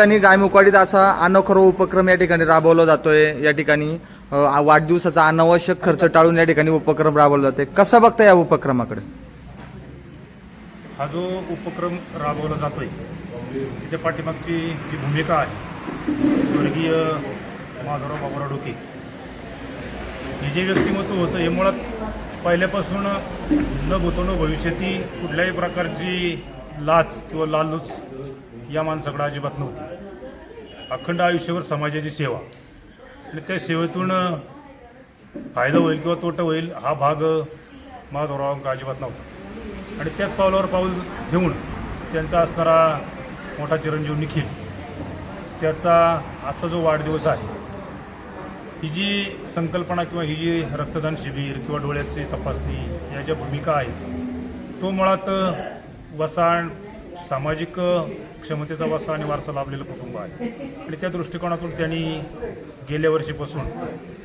ठिकाणी गायमुखवाडीत असा अनोखरो उपक्रम या ठिकाणी राबवला जातोय. या ठिकाणी वाढदिवसाचा अनावश्यक खर्च टाळून या ठिकाणी उपक्रम राबवला जातोय. कसा बघता या उपक्रमाकडे? हा जो उपक्रम राबवला जातोय त्याच्या पाठीमागची जी भूमिका आहे स्वर्गीय माधवराव बाबुराव डोके हे जे व्यक्तिमत्व होतं हे मुळात पहिल्यापासून न भूतो न भविष्यती कुठल्याही प्रकारची लाच किंवा लालूच या माणसाकडं अजिबात नव्हती. अखंड आयुष्यभर समाजाची सेवा. आणि त्या सेवेतून फायदा होईल किंवा तोटा होईल हा भाग माधवरावांका अजिबात नव्हता. आणि त्याच पावलावर पाऊल घेऊन त्यांचा असणारा मोठा चिरंजीव निखिल त्याचा आजचा जो वाढदिवस आहे ही जी संकल्पना किंवा ही जी रक्तदान शिबिर किंवा डोळ्याची तपासणी या ज्या भूमिका आहेत तो मुळात वसा सामाजिक क्षमतेचा वसा आणि वारसा लाभलेलं कुटुंब आहे. आणि त्या दृष्टिकोनातून त्यांनी गेल्या वर्षीपासून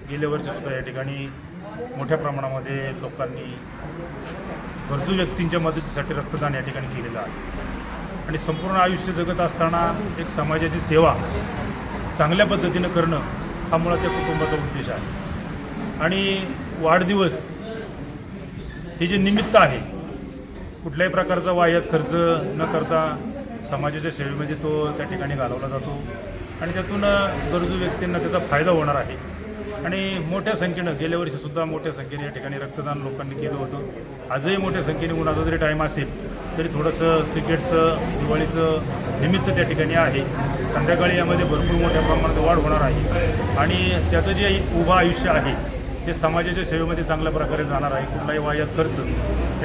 गेल्या वर्षीसुद्धा या ठिकाणी मोठ्या प्रमाणामध्ये लोकांनी गरजू व्यक्तींच्या मदतीसाठी रक्तदान या ठिकाणी केलेलं आहे. आणि संपूर्ण आयुष्य जगत असताना एक समाजाची सेवा चांगल्या पद्धतीनं करणं हा मुळात त्या कुटुंबाचा उद्देश आहे. आणि वाढदिवस हे जे निमित्त आहे कुठल्याही प्रकारचा वाह्यात खर्च न करता समाजाच्या सेवेमध्ये तो त्या ठिकाणी घालवला जातो. आणि त्यातून गरजू व्यक्तींना त्याचा फायदा होणार आहे. आणि मोठ्या संख्येनं गेल्या वर्षीसुद्धा मोठ्या संख्येने या ठिकाणी रक्तदान लोकांनी केलं होतं. आजही मोठ्या संख्येने उन्हाचा जरी टाईम असेल तरी थोडंसं क्रिकेटचं दिवाळीचं निमित्त त्या ठिकाणी आहे. संध्याकाळी यामध्ये भरपूर मोठ्या प्रमाणात वाढ होणार आहे. आणि त्याचं जे उभं आयुष्य आहे ते समाजाच्या सेवेमध्ये चांगल्या प्रकारे जाणार आहे. कुठलाही वाह्यात खर्च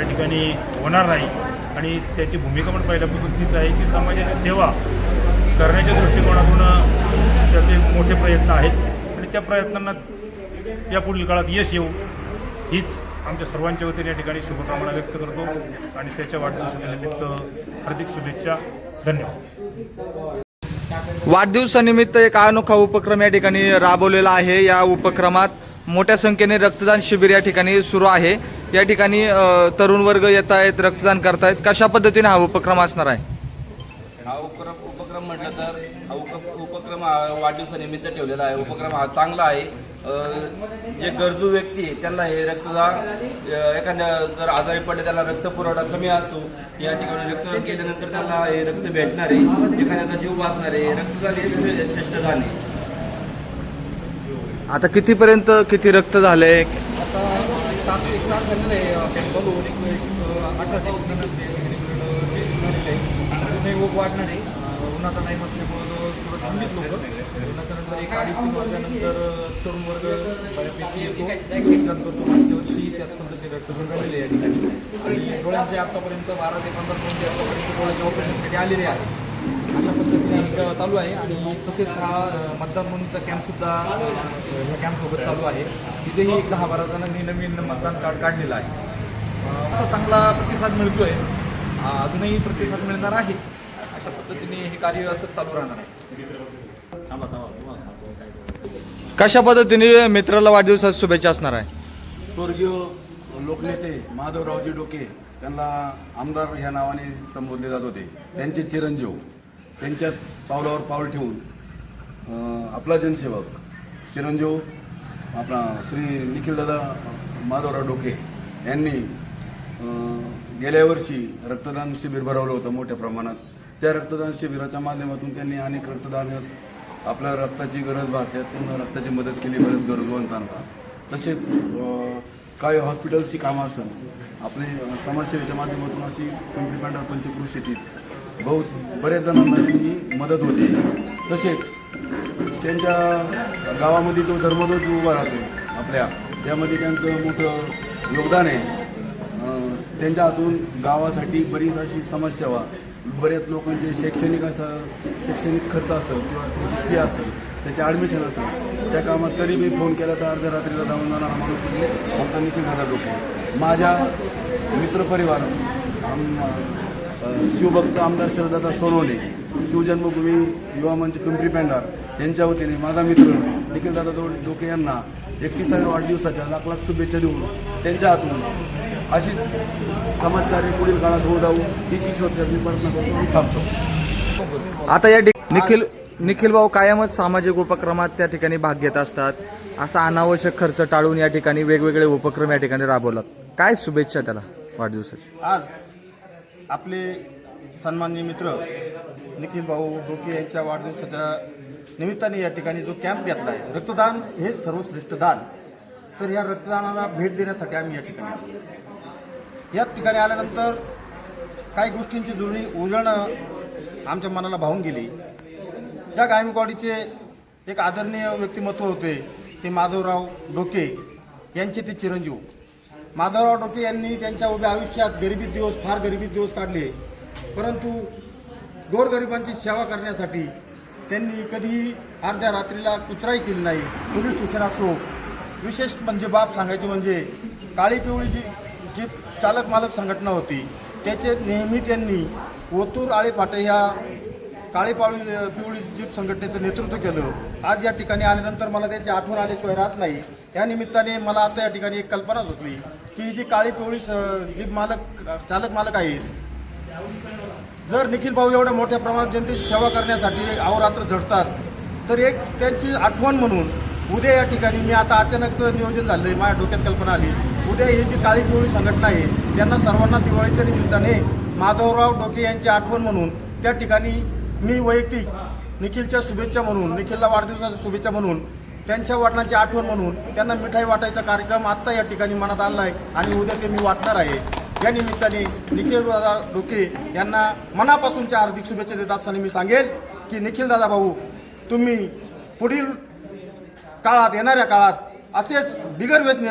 त्या ठिकाणी होणार नाही. आणि त्याची भूमिका पण पहिल्यापासून तीच आहे की समाजाची सेवा करण्याच्या दृष्टिकोनातून त्याचे मोठे प्रयत्न आहेत. आणि त्या प्रयत्नांना या पुढील काळात यश येऊ हीच आमच्या सर्वांच्या वतीने या ठिकाणी शुभकामना व्यक्त करतो. आणि त्याच्या वाढदिवसाच्या निमित्त हार्दिक शुभेच्छा. धन्यवाद. वाढदिवसानिमित्त एक अनोखा उपक्रम या ठिकाणी राबवलेला आहे. या उपक्रमात मोठ्या संख्येने रक्तदान शिबिर या ठिकाणी सुरू आहे. या ठिकाणी तरुण वर्ग येत आहेत रक्तदान करतायत. कशा पद्धतीने हा उपक्रम असणार आहे? हा उपक्रम उपक्रम म्हटलं तर हा उप उपक्रम हा वाढदिवसानिमित्त ठेवलेला आहे. उपक्रम हा चांगला आहे. अ, जे गरजू व्यक्ती आहे, त्यांना हे रक्तदान अ, एखाद्या जर आजारी पडले त्यांना रक्त पुरवठा कमी असतो. या ठिकाणी रक्तदान केल्यानंतर त्यांना हे रक्त भेटणार आहे. एखाद्याचा जीव वाचणार आहे. रक्तदान हे श्रे- श्रेष्ठ दान आहे. आता कितीपर्यंत किती रक्त झाले आता एक तास झालेलं आहे कॅम्पल होऊन एक अठरा ते वीस जणांचे झालेले आहे अजूनही ओघ वाढणार आहे. उन्हाचा टाईम असल्यामुळं थोडं थांबलीत लोक. उन्हाच्या नंतर एक अडीच तीन वाजल्यानंतर तरुण वर्ग बऱ्यापैकी येतो. रक्तदान करतो. मागच्या वर्षी त्याच पद्धतीने रक्तदान झालेले आहे. या ठिकाणी आणि डोळ्यांचे आतापर्यंत बारा ते पंधरा कोणते आतापर्यंत डोळ्याच्या ऑपरेशनसाठी आलेले आहे अशा पद्धतीने एक चालू आहे आणि तसेच हा मतदान म्हणूनचा कॅम्पसुद्धा ह्या कॅम्पसोबत चालू आहे. तिथेही एक दहा बारा जणांनी नवीन मतदान कार्ड काढलेलं आहे. असा चांगला प्रतिसाद मिळतो आहे अजूनही प्रतिसाद मिळणार आहे. अशा पद्धतीने हे कार्य असं चालू राहणार आहे. कशा पद्धतीने मित्राला वाढदिवसात शुभेच्छा असणार आहे? स्वर्गीय लोकनेते माधवरावजी डोके त्यांना आमदार ह्या नावाने संबोधले जात होते. त्यांचे चिरंजीव. त्यांच्यात पावलावर पाऊल ठेवून आपला जनसेवक चिरंजीव आपला श्री निखिलदादा माधवराव डोके यांनी गेल्या वर्षी रक्तदान शिबिर भरवलं होतं मोठ्या प्रमाणात. त्या रक्तदान शिबिराच्या माध्यमातून त्यांनी अनेक रक्तदान आपल्या रक्ताची गरज भासल्यात त्यांना रक्ताची मदत केली बरेच गरजवंतांना तसेच काही हॉस्पिटल्सची कामं असेल आपली समाजसेवेच्या माध्यमातून अशी पिंपरी पांढरा पंचकृष येतील बहुत बऱ्याच जणांना त्यांची मदत होते. तसेच त्यांच्या गावामध्ये जो धर्मध्वज उभा राहतो आपल्या. त्यामध्ये त्यांचं मोठं योगदान आहे. त्यांच्या हातून गावासाठी बरीच अशी समाजसेवा बऱ्याच लोकांचे शैक्षणिक असं शैक्षणिक खर्च असेल किंवा त्यांची फी असेल त्याचे ॲडमिशन असेल त्या कामात तरी मी फोन केला तर अर्ध्या रात्रीला जाऊन जाणारा माणूस म्हणजे फक्त निखिल दादा डोके. माझ्या मित्रपरिवार आम शिवभक्त आमदार शरदादा सोनवणे शिवजन्मभूमी युवा मंच पिंपरी पेंडार यांच्या वतीने माझा मित्र निखिलदादा दो डोके यांना एकतीसाव्या वाढदिवसाच्या लाख लाख शुभेच्छा देऊन त्यांच्या हातून अशीच समाजकार्य पुढील काळात होऊ जाऊ हिची ईश्वर मी प्रार्थना करतो आणि थांबतो. आता या ठिक- निखिल निखिल भाऊ कायमच सामाजिक उपक्रमात त्या ठिकाणी भाग घेत असतात. असा अनावश्यक खर्च टाळून या ठिकाणी वेगवेगळे उपक्रम या ठिकाणी राबवलात. काय शुभेच्छा त्याला वाढदिवसाची आज आपले सन्माननीय मित्र निखिल भाऊ डोके यांच्या वाढदिवसाच्या निमित्ताने या ठिकाणी जो कॅम्प घेतला आहे रक्तदान हे सर्वश्रेष्ठ दान. तर या रक्तदानाला भेट देण्यासाठी आम्ही या ठिकाणी या ठिकाणी आल्यानंतर काही गोष्टींची जुळणी उजळणं आमच्या मनाला भावून गेली. या गायमकवाडीचे एक आदरणीय व्यक्तिमत्व होते ते माधवराव डोके यांचे ते चिरंजीव. माधवराव डोके यांनी त्यांच्या उभ्या आयुष्यात गरिबीत दिवस फार गरिबीत दिवस काढले. परंतु गोरगरिबांची सेवा करण्यासाठी त्यांनी कधीही अर्ध्या रात्रीला कुत्राही केली नाही. पोलीस स्टेशन असो विशेष म्हणजे बाब सांगायची म्हणजे काळी पिवळी जी जी चालक मालक संघटना होती त्याचे नेहमी त्यांनी ओतूर आळेपाटे ह्या काळी पाळी पिवळी जीप संघटनेचं नेतृत्व केलं. आज या ठिकाणी आल्यानंतर मला त्यांची आठवण आल्याशिवाय राहत नाही. या निमित्ताने मला आता या ठिकाणी एक कल्पना सुचली. की जी काळी पिवळी स- मालक चालक मालक आहेत. जर निखिल भाऊ एवढ्या मोठ्या प्रमाणात जनतेची सेवा करण्यासाठी अहोरात्र झडतात तर एक त्यांची आठवण म्हणून उद्या या ठिकाणी मी आता अचानकचं नियोजन झालं आहे माझ्या डोक्यात कल्पना आली. उद्या ही जी काळी पिवळी संघटना आहे त्यांना सर्वांना दिवाळीच्या निमित्ताने माधवराव डोके यांची आठवण म्हणून त्या ठिकाणी मी वैयक्तिक निखिलच्या शुभेच्छा म्हणून निखिलला वाढदिवसाच्या शुभेच्छा म्हणून त्यांच्या वडिलांची आठवण म्हणून त्यांना मिठाई वाटायचा कार्यक्रम आत्ता या ठिकाणी मनात आणला आहे आणि उद्या ते मी वाटणार आहे. या निमित्ताने निखिल दादा डोके यांना मनापासूनच्या हार्दिक शुभेच्छा देत असताना मी सांगेल की निखिल दादा भाऊ तुम्ही पुढील काळात येणाऱ्या काळात असेच बिगर व्यसनी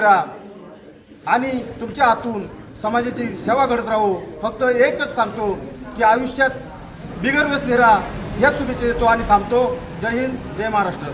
आणि तुमच्या हातून समाजाची सेवा घडत राहू. फक्त एकच सांगतो की आयुष्यात बिगर व्यसनी या शुभेच्छा देतो आणि थांबतो. जय हिंद जय महाराष्ट्र.